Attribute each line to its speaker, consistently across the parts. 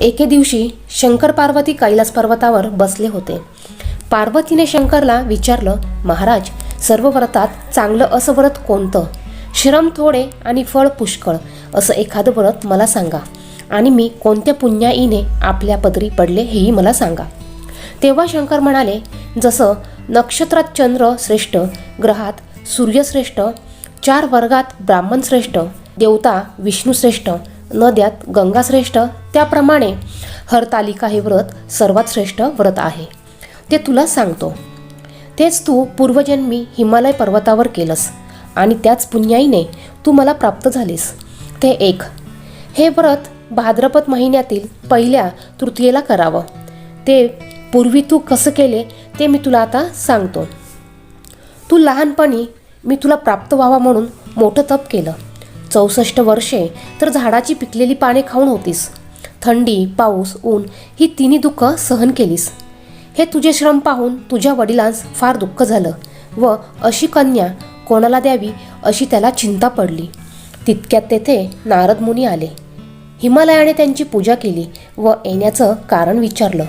Speaker 1: एके दिवशी शंकर पार्वती कैलास पर्वतावर बसले होते. पार्वतीने शंकरला विचारलं महाराज सर्व व्रतात चांगलं असं व्रत कोणतं? श्रम थोडे आणि फळ पुष्कळ असं एखादं व्रत मला सांगा. आणि मी कोणत्या पुण्याईने आपल्या पदरी पडले हेही मला सांगा. तेव्हा शंकर म्हणाले जसं नक्षत्रात चंद्र श्रेष्ठ ग्रहात सूर्यश्रेष्ठ चार वर्गात ब्राह्मण श्रेष्ठ देवता विष्णू श्रेष्ठ नद्यात गंगा श्रेष्ठ त्याप्रमाणे हरतालिका हे व्रत सर्वात श्रेष्ठ व्रत आहे. ते तुला सांगतो. तेच तू पूर्वजन्मी हिमालय पर्वतावर केलंस आणि त्याच पुण्याईने तू मला प्राप्त झालीस. ते एक. हे व्रत भाद्रपद महिन्यातील पहिल्या तृतीयेला करावं. ते पूर्वी तू कसं केले ते मी तुला आता सांगतो. तू लहानपणी मी तुला प्राप्त व्हावा म्हणून मोठं तप केलं. चौसष्ट वर्षे तर झाडाची पिकलेली पाने खाऊन होतीस. थंडी पाऊस ऊन ही तिन्ही दुःखं सहन केलीस. हे तुझे श्रम पाहून तुझ्या वडिलांस फार दुःख झालं व अशी कन्या कोणाला द्यावी अशी त्याला चिंता पडली. तितक्यात तेथे नारद मुनी आले. हिमालयाने त्यांची पूजा केली व येण्याचं कारण विचारलं.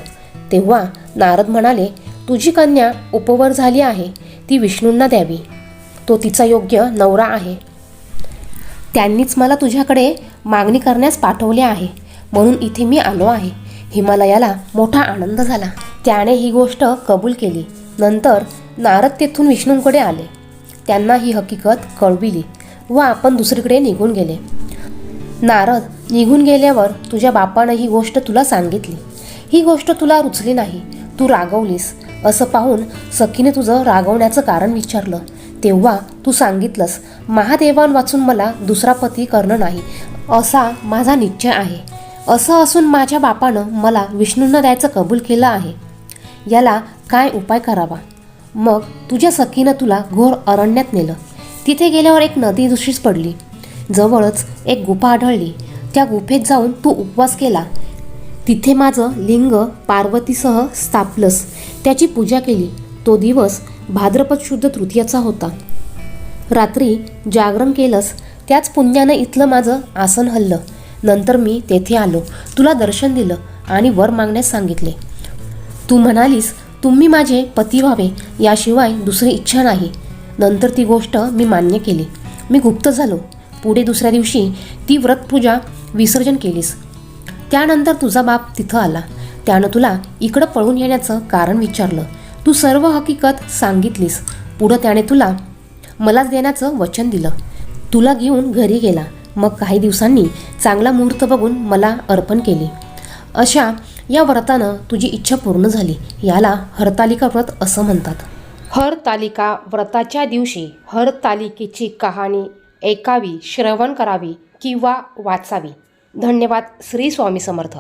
Speaker 1: तेव्हा नारद म्हणाले तुझी कन्या उपवर झाली आहे ती विष्णूंना द्यावी. तो तिचा योग्य नवरा आहे. त्यांनीच मला तुझ्याकडे मागणी करण्यास पाठवले आहे. म्हणून इथे मी आलो आहे. हिमालयाला मोठा आनंद झाला. त्याने ही गोष्ट कबूल केली. नंतर नारद तेथून विष्णूंकडे आले. त्यांना ही हकीकत कळविली व आपण दुसरीकडे निघून गेले. नारद निघून गेल्यावर तुझ्या बापानं ही गोष्ट तुला सांगितली. ही गोष्ट तुला रुचली नाही. तू रागवलीस. असं पाहून सखीने तुझं रागवण्याचं कारण विचारलं. तेव्हा तू सांगितलंस महादेवान वाचून मला दुसरा पती करणं नाही. असा माझा निश्चय आहे. असं असून माझ्या बापानं मला विष्णूंना द्यायचं कबूल केलं आहे. याला काय उपाय करावा? मग तुझ्या सखीनं तुला घोर अरण्यात नेलं. तिथे गेल्यावर एक नदी दुसरीच पडली. जवळच एक गुफा आढळली. त्या गुफेत जाऊन तू उपवास केला. तिथे माझं लिंग पार्वतीसह स्थापलंस. त्याची पूजा केली. तो दिवस भाद्रपद शुद्ध तृतीयाचा होता. रात्री जागरण केलंस त्याच पुण्यानं इथलं माझं आसन हल्लं. नंतर मी तेथे आलो. तुला दर्शन दिलं आणि वर मागण्यास सांगितले. तू म्हणालीस तुम्ही माझे पती व्हावे याशिवाय दुसरी इच्छा नाही. नंतर ती गोष्ट मी मान्य केली. मी गुप्त झालो. पुढे दुसऱ्या दिवशी ती व्रतपूजा विसर्जन केलीस. त्यानंतर तुझा बाप तिथं आला. त्यानं तुला इकडं पळून येण्याचं कारण विचारलं. तू सर्व हकीकत सांगितलीस. पुढं त्याने तुला मलाच देण्याचं वचन दिलं. तुला घेऊन घरी गेला. मग काही दिवसांनी चांगला मुहूर्त बघून मला अर्पण केली. अशा या व्रतानं तुझी इच्छा पूर्ण झाली. याला हरतालिका व्रत असं म्हणतात. हरतालिका व्रताच्या दिवशी हरतालिकेची कहाणी ऐकावी श्रवण करावी किंवा वाचावी. धन्यवाद श्री स्वामी समर्थ.